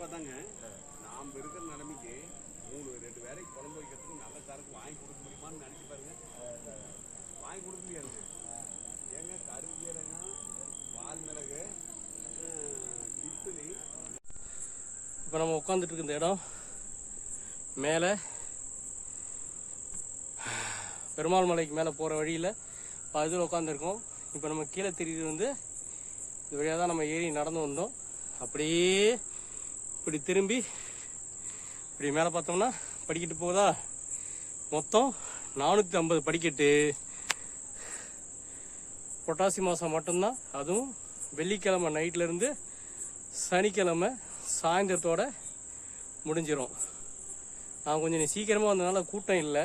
பார்த்தாங்க. நாம் இருக்கிற நிலைமைக்கு மூணு ரெண்டு வேலைக்கு குழம்பு வைக்கிறதுக்கு நல்ல சரக்கு வாங்கி கொடுக்க முடியுமான்னு நினைச்சு பாருங்க. வாங்கி கொடுக்க முடியாதுங்க ஏங்க கருவேலங்க வால் மிளகு திப்பிலி இப்போ நம்ம உட்காந்துட்டு இருக்க இந்த இடம் மேலே. பெருமாள் மலைக்கு மேலே போகிற வழியில் பதில் உட்காந்துருக்கோம் இப்போ நம்ம கீழே தெரியுது வந்து இது வழியாக தான் நம்ம ஏறி நடந்து வந்தோம். அப்படியே இப்படி திரும்பி இப்படி மேலே பார்த்தோம்னா படிக்கட்டு போகுதா? மொத்தம் நானூற்றி ஐம்பது படிக்கட்டு. பொட்டாசி மாதம் மட்டும்தான். அதுவும் வெள்ளிக்கிழமை நைட்லேருந்து சனிக்கிழமை சாயந்தரத்தோட முடிஞ்சிடும் நான் கொஞ்சம் நீ சீக்கிரமாக வந்ததுனால கூட்டம் இல்லை.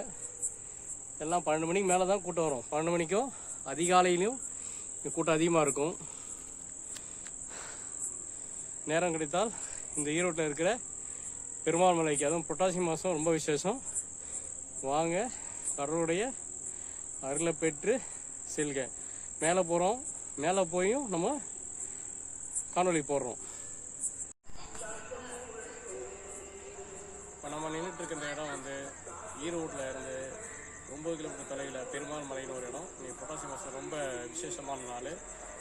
எல்லாம் பன்னெண்டு மணிக்கு மேலே தான் கூட்டம் வரும். பன்னெண்டு மணிக்கும் அதிகாலையிலையும் கூட்டம் அதிகமாக இருக்கும். நேரம் கிடைத்தால் இந்த ஈரோட்டில் இருக்கிற பெருமாள் மலைக்கு அதுவும் புரட்டாசி மாதம் ரொம்ப விசேஷம். வாங்க கடவுளுடைய அருளை பெற்று செல்க. மேலே போகிறோம் மேலே போயும் நம்ம காணொளி போடுறோம். இப்போ நம்ம நின்றுட்டுருக்கிற இந்த இடம் வந்து ஈரோட்டில் இருந்து ஒம்பது கிலோமீட்டர் தொலைவில் பெருமாள் மலைன்னு ஒரு இடம். இன்றைக்கி புரட்டாசி மாதம் ரொம்ப விசேஷமான நாள்.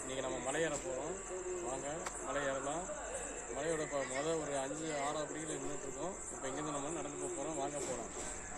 இன்றைக்கி நம்ம மலையேற போகிறோம் வாங்க மலையேறலாம். இப்போ மொதல் ஒரு அஞ்சு ஆறாவது படியில் நின்றுட்டு இருக்கோம் இப்போ இங்கேருந்து நம்ம